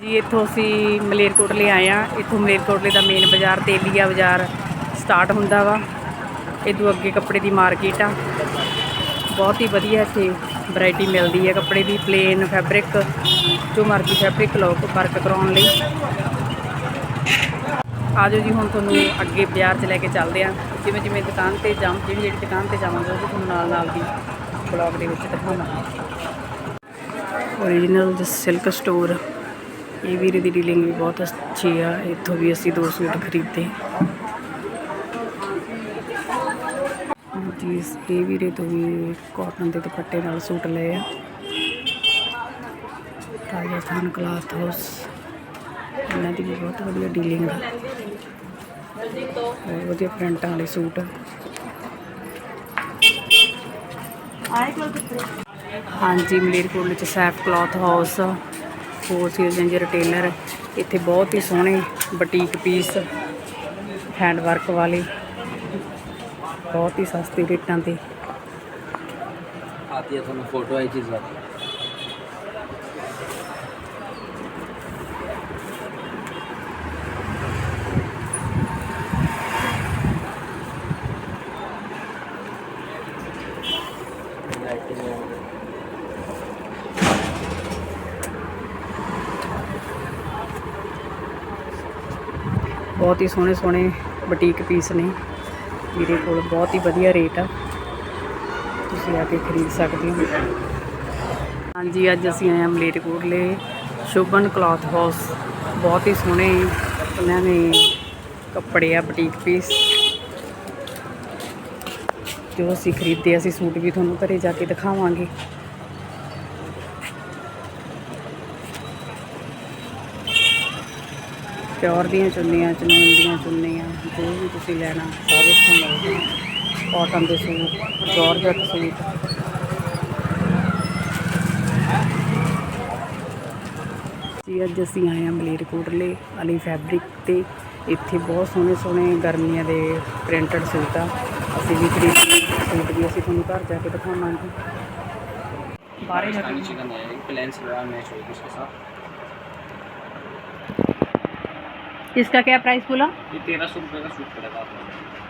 ਜੀ, ਇੱਥੋਂ ਅਸੀਂ ਮਲੇਰਕੋਟਲੇ ਆਏ ਆ ਇੱਥੋਂ ਮਲੇਰਕੋਟਲੇ ਦਾ ਮੇਨ ਬਾਜ਼ਾਰ ਤੇਲੀਆ ਬਾਜ਼ਾਰ ਸਟਾਰਟ ਹੁੰਦਾ ਵਾ। ਇਦੋਂ ਅੱਗੇ ਕੱਪੜੇ ਦੀ ਮਾਰਕੀਟ ਆ। ਬਹੁਤ ਹੀ ਵਧੀਆ ਇੱਥੇ ਵੈਰਾਈਟੀ ਮਿਲਦੀ ਹੈ ਕੱਪੜੇ ਦੀ ਪਲੇਨ ਫੈਬਰਿਕ ਜੋ ਮਰਜ਼ੀ ਫੈਬਰਿਕ ਲਓ ਵਰਕ ਕਰਾਉਣ ਲਈ। ਆਜੋ ਜੀ, ਹੁਣ ਤੁਹਾਨੂੰ ਅੱਗੇ ਬਾਜ਼ਾਰ 'ਚ ਲੈ ਕੇ ਚੱਲਦੇ ਆ ਜਿਵੇਂ ਜਿਵੇਂ ਦੁਕਾਨ ਤੇ ਜਾਮ ਜਿਹੜੀ ਜਿਹੜੀ ਦੁਕਾਨ ਤੇ ਜਾਵਾਂਗੇ, ਉਹ ਤੁਹਾਨੂੰ ਨਾਲ ਨਾਲ ਦੀ ਬਲੌਗ ਦੇ ਵਿੱਚ ਦਿਖਾਵਾਂਗੇ। ਓਰੀਜਨਲ ਸਿਲਕ ਸਟੋਰ ਇਹ ਵੀਰੇ ਦੀ ਡੀਲਿੰਗ ਵੀ ਬਹੁਤ ਅੱਛੀ ਆ, ਇੱਥੋਂ ਵੀ ਅਸੀਂ ਦੋ ਸੂਟ ਖਰੀਦੇ। ਜੀ ਇਹ ਵੀਰੇ ਤੋਂ ਵੀ ਕਾਟਨ ਦੇ ਦੁਪੱਟੇ ਨਾਲ ਸੂਟ ਲਏ ਆ। ਰਾਜਸਥਾਨ ਕਲਾਥ ਹਾਊਸ ਇਹਨਾਂ ਦੀ ਵੀ ਬਹੁਤ ਵਧੀਆ ਡੀਲਿੰਗ ਆ। ਬਹੁਤ ਵਧੀਆ ਪ੍ਰਿੰਟਾਂ ਵਾਲੇ ਸੂਟ ਹਾਂਜੀ, ਮਲੇਰਕੋਟਲੇ ਚ ਸੈਫ ਕਲਾਥ ਹਾਊਸ ਹੋਲਸੇਲ ਜਾਂ ਰਿਟੇਲਰ ਇੱਥੇ ਬਹੁਤ ਹੀ ਸੋਹਣੇ ਬੁਟੀਕ ਪੀਸ ਹੈਂਡ ਵਰਕ ਵਾਲੇ, ਬਹੁਤ ਹੀ ਸਸਤੇ ਰੇਟਾਂ ਤੇ ਆਤੀ ਤੁਹਾਨੂੰ ਫੋਟੋ ਆਈ ਚੀਜ਼ ਆ ਬਹੁਤ ਹੀ ਸੋਹਣੇ ਸੋਹਣੇ ਬੁਟੀਕ ਪੀਸ ਨੇ। ਵੀਰੇ ਕੋਲ ਬਹੁਤ ਹੀ ਵਧੀਆ ਰੇਟ ਆ। ਤੁਸੀਂ ਆ ਕੇ ਖਰੀਦ ਸਕਦੇ ਹੋ। ਹਾਂਜੀ, ਅੱਜ ਅਸੀਂ ਆਏ ਹਾਂ ਮਲੇਰਕੋਟਲੇ ਸ਼ੋਭਨ ਕਲਾਥ ਹਾਊਸ। ਬਹੁਤ ਹੀ ਸੋਹਣੇ ਇਹਨਾਂ ਨੇ ਕੱਪੜੇ ਆ, ਬੁਟੀਕ ਪੀਸ ਜੋ ਅਸੀਂ ਖਰੀਦੇ ਅਸੀਂ ਸੂਟ ਵੀ ਤੁਹਾਨੂੰ ਘਰੇ ਜਾ ਕੇ ਦਿਖਾਵਾਂਗੇ। ਪਿਓਰ ਦੀਆਂ ਚੁੰਨੀਆਂ ਚਨੂਨ ਦੀਆਂ ਚੁੰਨੀਆਂ ਜੋ ਵੀ ਤੁਸੀਂ ਲੈਣਾ ਸਾਰੇ ਇੱਥੋਂ ਮਿਲਦੇ ਆ ਕਾਟਨ ਦੇ ਸੂਟ ਜਾਰਜਟ ਸੂਟ। ਜੀ ਅੱਜ ਅਸੀਂ ਆਏ ਹਾਂ ਮਲੇਰਕੋਟਲੇ ਅਲੀ ਫੈਬਰਿਕ ਤੇ। ਇੱਥੇ ਬਹੁਤ ਸੋਹਣੇ ਸੋਹਣੇ ਗਰਮੀਆਂ ਦੇ ਪ੍ਰਿੰਟਡ ਸੂਟ। ਆ ਅਸੀਂ ਵੀ ਖਰੀਦ ਸੂਟ ਵੀ ਅਸੀਂ ਤੁਹਾਨੂੰ ਘਰ ਜਾ ਕੇ ਦਿਖਾਵਾਂਗੇ। ਬਾਰੇ ਜਾ ਕੇ ਚਿਕਨ ਹੈ ਪਲੈਨ ਮੈਚ ਹੋਏਗੀ ਇਸ ਕੇ ਸਾਥ। इसका क्या प्राइस बोला ये तेरह सौ रुपये का सूट पड़ेगा आपको